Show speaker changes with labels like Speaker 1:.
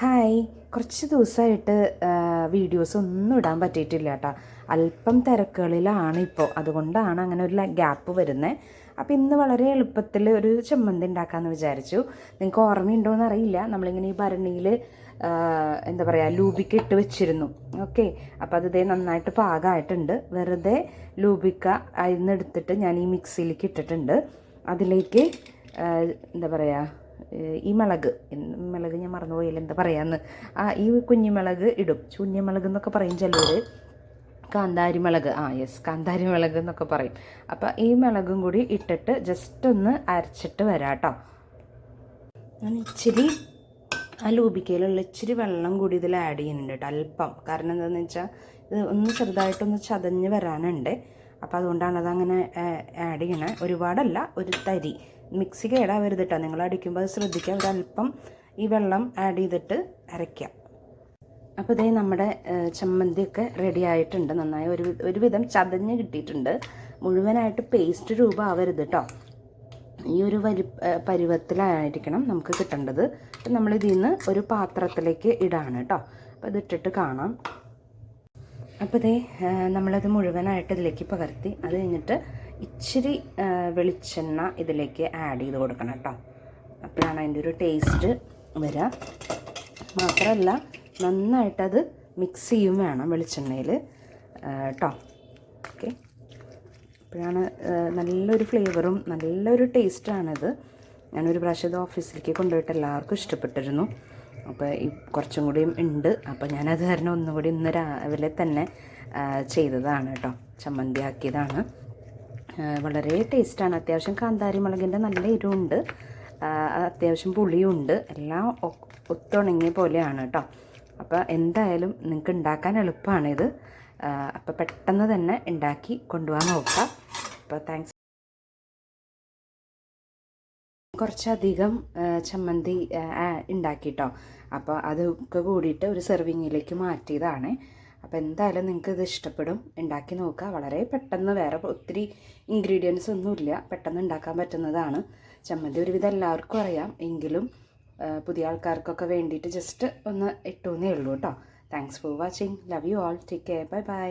Speaker 1: Hi. കുറച്ച് ദിവസമായിട്ട് videos ഒന്നും ഇടാൻ പറ്റിയിട്ടില്ല കേട്ടോ. അല്പം തിരക്കുകളിലാണ് ഇപ്പോൾ അതുകൊണ്ടാണ് അങ്ങനെ ഒരു ഗ്യാപ്പ് വരുന്നത് അപ്പോൾ ഇന്ന് വളരെ എളുപ്പത്തിൽ ഒരു ചമ്മന്തി ഉണ്ടാക്കാമെന്ന് വിചാരിച്ചു. നിങ്ങൾക്ക് ഓർമ്മയുണ്ടോ എന്ന് അറിയില്ല. നമ്മളിങ്ങനെ ഈ ഭരണിയിൽ എന്താ പറയുക ലൂബിക്ക ഇട്ട് വെച്ചിരുന്നു. ഓക്കെ. അപ്പോൾ അത് ഇതേ നന്നായിട്ട് പാകമായിട്ടുണ്ട് വെറുതെ ലൂബിക്ക അതിൽ നിന്ന് എടുത്തിട്ട് ഞാൻ ഈ മിക്സിയിലേക്ക് ഇട്ടിട്ടുണ്ട്. അതിലേക്ക് എന്താ പറയുക ഈ മുളക്. മുളക് ഞാൻ മറന്നുപോയില്ല എന്താ പറയാന്ന്. ആ ഈ കുഞ്ഞിമുളക് ഇടും. ചുഞ്ഞമുളക് എന്നൊക്കെ പറയും ചിലർ കാന്താരി മുളക്. ആ യെസ് കാന്താരി മുളക് എന്നൊക്കെ പറയും. അപ്പോൾ ഈ മുളകും കൂടി ഇട്ടിട്ട് ജസ്റ്റ് ഒന്ന് അരച്ചിട്ട് വരാം കേട്ടോ ഞാൻ ഇച്ചിരി ആ ലൂബിക്കയിലുള്ള ഇച്ചിരി വെള്ളം കൂടി ഇതിൽ ആഡ് ചെയ്യുന്നുണ്ട് കേട്ടോ അല്പം. കാരണം എന്താണെന്ന് വെച്ചാൽ ഇത് ഒന്ന് ചെറുതായിട്ടൊന്ന് ചതഞ്ഞ് വരാനുണ്ട്. അപ്പോൾ അതുകൊണ്ടാണ് അതങ്ങനെ ആഡ് ചെയ്യണേ. ഒരുപാടല്ല ഒരു തരി. മിക്സി കേടാവരുത് കേട്ടോ. നിങ്ങൾ അടിക്കുമ്പോൾ അത് ശ്രദ്ധിക്കുക. ഒരല്പം ഈ വെള്ളം ആഡ് ചെയ്തിട്ട് അരയ്ക്കാം അപ്പോൾ ഇതേ നമ്മുടെ ചമ്മന്തി ചമ്മന്തിയൊക്കെ റെഡി ആയിട്ടുണ്ട്. നന്നായി ഒരു ഒരുവിധം ചതഞ്ഞ് കിട്ടിയിട്ടുണ്ട്. മുഴുവനായിട്ട് പേസ്റ്റ് രൂപം ആവരുത് കേട്ടോ. ഈ ഒരു വരി പരുവത്തിലായിരിക്കണം നമുക്ക് കിട്ടേണ്ടത്. അപ്പം നമ്മൾ നിന്ന് ഒരു പാത്രത്തിലേക്ക് ഇടാണ് കേട്ടോ. അപ്പോൾ ഇതിട്ടിട്ട് കാണാം. അപ്പോൾ ഇതേ നമ്മളത് മുഴുവനായിട്ട് ഇതിലേക്ക് പകർത്തി. അത് കഴിഞ്ഞിട്ട് ഇച്ചിരി വെളിച്ചെണ്ണ ഇതിലേക്ക് ആഡ് ചെയ്ത് കൊടുക്കണം കേട്ടോ. അപ്പോഴാണ് അതിന്റെ ഒരു ടേസ്റ്റ് വരിക മാത്രമല്ല നന്നായിട്ടത് മിക്സ് ചെയ്യും വേണം വെളിച്ചെണ്ണയിൽ. കേട്ടോ ഓക്കെ അപ്പോഴാണ് നല്ലൊരു ഫ്ലേവറും നല്ലൊരു ടേസ്റ്റാണിത് ഞാനൊരു പ്രാവശ്യം ഇത് ഓഫീസിലേക്ക് കൊണ്ടുപോയിട്ട് എല്ലാവർക്കും ഇഷ്ടപ്പെട്ടിരുന്നു. അപ്പോൾ ഈ കുറച്ചും കൂടിയും ഉണ്ട്. അപ്പോൾ ഞാനത് കാരണം ഒന്നുകൂടി ഇന്ന് രാവിലെ തന്നെ ചെയ്തതാണ് കേട്ടോ ചമ്മന്തി ആക്കിയതാണ്. വളരെ ടേസ്റ്റാണ്. അത്യാവശ്യം കാന്താരി മുളകിന്റെ നല്ല എരിവുണ്ട്. ആ, അത്യാവശ്യം പുളിയുണ്ട്. എല്ലാം ഒത്തുണങ്ങിയ പോലെയാണ് കേട്ടോ അപ്പോൾ എന്തായാലും നിങ്ങൾക്ക് ഉണ്ടാക്കാൻ എളുപ്പമാണിത് അപ്പോൾ പെട്ടെന്ന് തന്നെ ഉണ്ടാക്കി കൊണ്ടുപോകാൻ നോക്കാം. അപ്പോൾ താങ്ക്സ്. കുറച്ചധികം ചമ്മന്തി ഉണ്ടാക്കിട്ടോ അപ്പോൾ അതൊക്കെ കൂടിയിട്ട് ഒരു സെർവിങ്ങിലേക്ക് മാറ്റിയതാണ്. അപ്പോൾ എന്തായാലും നിങ്ങൾക്ക് ഇത് ഇഷ്ടപ്പെടും. ഉണ്ടാക്കി നോക്കുക. വളരെ പെട്ടെന്ന് വേറെ ഒത്തിരി ഇൻഗ്രീഡിയൻസ് ഒന്നുമില്ല പെട്ടെന്ന് ഉണ്ടാക്കാൻ പറ്റുന്നതാണ്. ചമ്മന്തി ഒരുവിധം എല്ലാവർക്കും അറിയാം. എങ്കിലും പുതിയ ആൾക്കാർക്കൊക്കെ വേണ്ടിയിട്ട് ജസ്റ്റ് ഒന്ന് ഇട്ടുവെന്നേ ഉള്ളൂ കേട്ടോ. Thanks for watching love you all take care bye bye